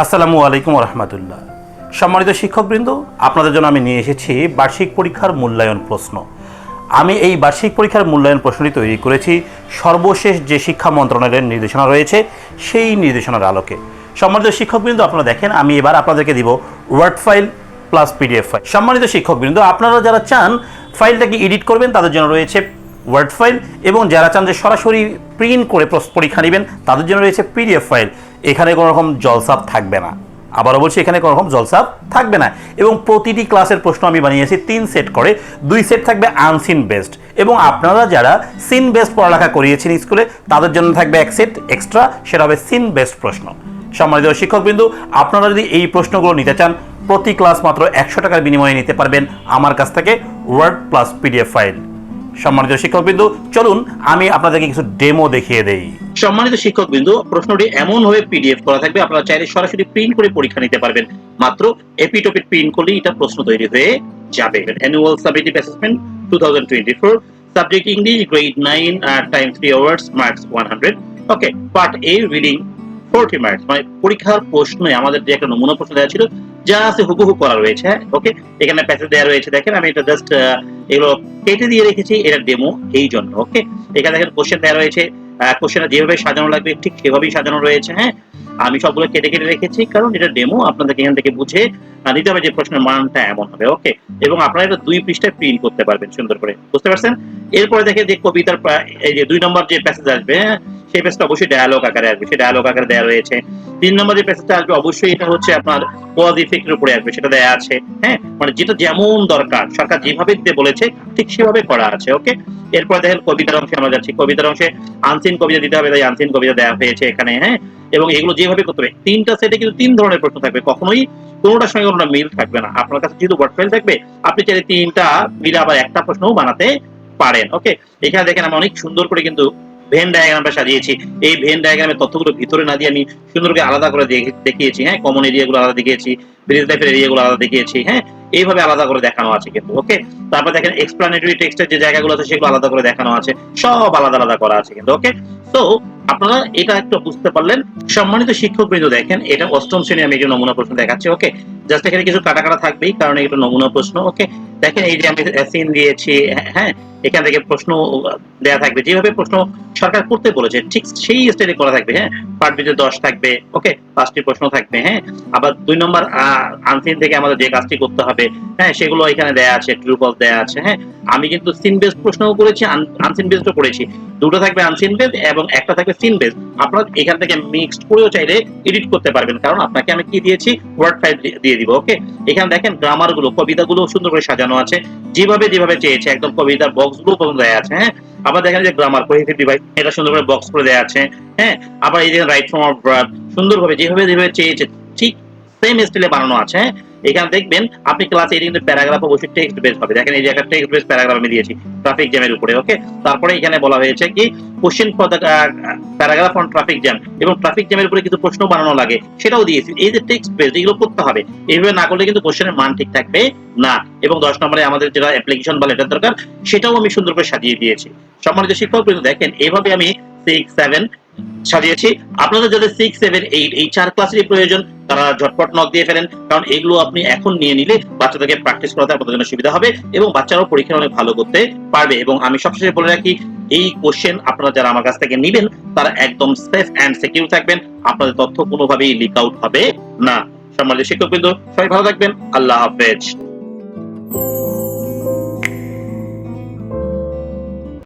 আসসালামু আলাইকুম রহমতুল্লাহ সম্মানিত শিক্ষকবৃন্দ, আপনাদের জন্য আমি নিয়ে এসেছি বার্ষিক পরীক্ষার মূল্যায়ন প্রশ্ন। আমি এই বার্ষিক পরীক্ষার মূল্যায়ন প্রশ্নটি তৈরি করেছি সর্বশেষ যে শিক্ষা মন্ত্রণালয়ের নির্দেশনা রয়েছে, সেই নির্দেশনার আলোকে। সম্মানিত শিক্ষকবৃন্দ, আপনারা দেখেন, আমি এবার আপনাদেরকে দিব word file plus PDF file সম্মানিত শিক্ষকবৃন্দ, আপনারা যারা চান ফাইলটাকে এডিট করবেন, তাদের জন্য রয়েছে ওয়ার্ড ফাইল এবং যারা চান যে সরাসরি প্রিন্ট করে পরীক্ষা নেবেন, তাদের জন্য রয়েছে পিডিএফ ফাইল এখানে কোনো রকম জলসাপ থাকবে না। আবারও বলছি, এখানে কোনো রকম জলসাপ থাকবে না। এবং প্রতিটি ক্লাসের প্রশ্ন আমি বানিয়েছি, তিন সেট করে। দুই সেট থাকবে আনসিন বেস্ট এবং আপনারা যারা সিন বেস্ট পড়ালেখা করিয়েছেন স্কুলে, তাদের জন্য থাকবে এক সেট এক্সট্রা, সেটা হবে সিন বেস্ট প্রশ্ন। সম্মানিত শিক্ষকবিন্দু, আপনারা যদি এই প্রশ্নগুলো নিতে চান, প্রতি ক্লাস মাত্র একশো টাকার বিনিময়ে নিতে পারবেন আমার কাছ থেকে ওয়ার্ড প্লাস পিডিএফ ফাইল সম্মানিত শিক্ষকবিন্দু, চলুন আমি আপনাদেরকে কিছু ডেমো দেখিয়ে দেই। সম্মানিত শিক্ষকবিন্দু, প্রশ্নটি এমন ভাবে পিডিএফ করা থাকবে, আপনারা চাইলে সরাসরি প্রিন্ট করে পরীক্ষা নিতে পারবেন। মাত্র এপিটোপিট প্রিন্ট করলেই এটা প্রশ্ন তৈরি হয়ে যাবে। Annual subjective assessment 2024 subject English grade 9 time 3 hours marks 100 okay part A reading 40 marks মানে পরীক্ষার প্রশ্নে আমাদের যে একটা নমুনা প্রশ্ন দেওয়া ছিল যা আছে হুবহু করা রয়েছে ওকে এখানে প্যাসেজ দেওয়া রয়েছে, দেখেন, আমি এটা জাস্ট এগুলো কেটে দিয়ে রেখেছি, এটা ডেমো এই জন্য ওকে এখানে দেখেন কোশ্চেন দেওয়া রয়েছে কোশ্চেনটা যেভাবে সাজানো লাগবে, ঠিক সেভাবেই সাজানো রয়েছে হ্যাঁ? আমি সবগুলো কেটে কেটে রেখেছি, কারণ এটা ডেমো আপনাদেরকে এখান থেকে বুঝে নিতে হবে যে প্রশ্নের মানটা এমন হবে ওকে এবং আপনারা এটা দুই পৃষ্ঠায় প্রিন্ট করতে পারবেন, সুন্দর করে, বুঝতে পারছেন? এরপরে দেখে যে কবিতার এই যে দুই নম্বর যে প্যাসেজ আসবে সেই প্যাসেজটা অবশ্যই ডায়ালগ আকারে আসবে। সেই ডায়ালগ আকারে দেওয়া রয়েছে। তিন নম্বর যে প্যাসেজটা আসবে, অবশ্যই এটা হচ্ছে আপনার কজ ইফেক্টের উপরে আসবে, সেটা দেয়া আছে। হ্যাঁ? মানে যেটা যেমন দরকার, সরকার যেভাবে দিতে বলেছে, ঠিক সেভাবে করা আছে ওকে এরপর দেখেন কবিতার অংশে আমরা যাচ্ছি। কবিতার অংশে আনসিন কবিতা দিতে হবে, তাই আনসিন কবিতা দেওয়া হয়েছে এখানে হ্যাঁ? এবং এগুলো যেভাবে করতে হবে, তিনটা সেটে কিন্তু তিন ধরনের প্রশ্ন থাকবে। কখনোই কোনোটার সঙ্গে কোনোটা মিল থাকবে না। আপনার কাছে যেহেতু ওয়ার্ড ফাইল থাকবে, আপনি চাইলে তিনটা মিলে আবার একটা প্রশ্নও বানাতে পারেন ওকে এখানে দেখেন আমি অনেক সুন্দর করে কিন্তু ভেন ডায়াগ্রামটা সাজিয়েছি। এই ভেন ডায়াগ্রামের তথ্যগুলো ভিতরে না দিয়ে আমি সুন্দর করে আলাদা করে দেখিয়েছি হ্যাঁ? কমন এরিয়া গুলো আলাদা দেখিয়েছি ব্রিজ লাইফের এরিয়াগুলো আলাদা দেখিয়েছি হ্যাঁ? এইভাবে আলাদা করে দেখানো আছে কিন্তু ওকে তারপর দেখেন এক্সপ্লানেটরি টেক্সটের যে জায়গাগুলো আছে সেগুলো আলাদা করে দেখানো আছে। সব আলাদা আলাদা করা আছে কিন্তু ওকে তো আপনারা এটা একটু বুঝতে পারলেন। সম্মানিত শিক্ষক বৃন্দ দেখেন, এটা অষ্টম শ্রেণি আমি যে নমুনা প্রশ্ন দেখাচ্ছি, ওকে? জাস্ট এখানে কিছু কাটা কাটা থাকবেই, কারণ এটা নমুনা প্রশ্ন, ওকে? দেখেন, এই যে আমি সিন দিয়েছি হ্যাঁ এখান থেকে প্রশ্ন দেয়া থাকবে। যেভাবে প্রশ্ন সরকার করতে বলেছে, ঠিক সেই স্টাইলে করা থাকবে হ্যাঁ? পার্ট বিতে দশ থাকবে, ওকে? পাঁচটি প্রশ্ন থাকবে হ্যাঁ? আবার দুই নম্বর আনসিন থেকে আমাদের যে কাজটি করতে হবে হ্যাঁ সেগুলো এখানে দেয়া আছে ট্রু ফলস দেয়া আছে হ্যাঁ? আমি কিন্তু সিন বেসড প্রশ্নও করেছি আনসিন বেসডও করেছি। দুটো থাকবে আনসিন বেস এবং একটা থাকবে সিন বেস আপনারা এখান থেকে মিক্সড করেও চাইলে এডিট করতে পারবেন। কারণ আপনাকে আমি কি দিয়েছি? ওয়ার্ড ফাইল দিয়ে দিব ওকে এখানে দেখেন গ্রামারগুলো কবিতাগুলো সুন্দর করে সাজানো আছে। যেভাবে যেভাবে চেয়েছে, একদম কবিতার বক্সগুলো পর্যন্ত দেয়া আছে হ্যাঁ? আবার দেখেন যে গ্রামার কোহেসিভ ডিভাইস এটা সুন্দর করে বক্স করে দেওয়া আছে হ্যাঁ? আবার এই যে রাইট ফর্ম অফ ভার্ব সুন্দরভাবে যেভাবে যেভাবে চেয়েছে, ঠিক সেম স্টাইলে বানানো আছে হ্যাঁ? এখানে দেখবেন আপনি ক্লাসে এটা কিন্তু প্যারাগ্রাফ অবশ্যই টেক্সট বেস হবে দেখেন এই একটা টেক্সট বেস প্যারাগ্রাফ আমি দিয়েছি ট্রাফিক জ্যামের উপরে ওকে তারপরে এখানে বলা হয়েছে কি question for the paragraph on traffic jam এবং ট্রাফিক জ্যামের উপরে কিছু প্রশ্ন বানানো লাগে, সেটাও দিয়েছি। এই যে টেক্সট বেস এগুলো করতে হবে। এইভাবে না করলে কিন্তু কোশ্চেনের মান ঠিক থাকবে না। এবং দশ নম্বরে আমাদের যেটা অ্যাপ্লিকেশন বা লেটার দরকার, সেটাও আমি সুন্দর করে সাজিয়ে দিয়েছি। সম্মানিত শিক্ষক দেখেন এইভাবে আমি সিক্স সেভেন সাজিয়েছি। আপনাদের যাদের সিক্স সেভেন এইট এই চার ক্লাসেরই প্রয়োজন তারা ঝটপট নক দিয়ে ফেলেন। কারণ এগুলো আপনি এখন নিয়ে নিলে বাচ্চাদেরকে প্র্যাকটিস করাতে আপনাদের জন্য সুবিধা হবে এবং বাচ্চারাও পরীক্ষা অনেক ভালো করতে পারবে। এবং আমি সবশেষে বলে রাখি, এই কোশ্চেন আপনারা যারা আমার কাছ থেকে নেবেন, তারা একদম সেফ অ্যান্ড সিকিউর থাকবেন। আপনাদের তথ্য কোনোভাবেই লিক আউট হবে না। সম্মানিত শিক্ষকবৃন্দ, সবাই ভালো থাকবেন। আল্লাহ হাফেজ।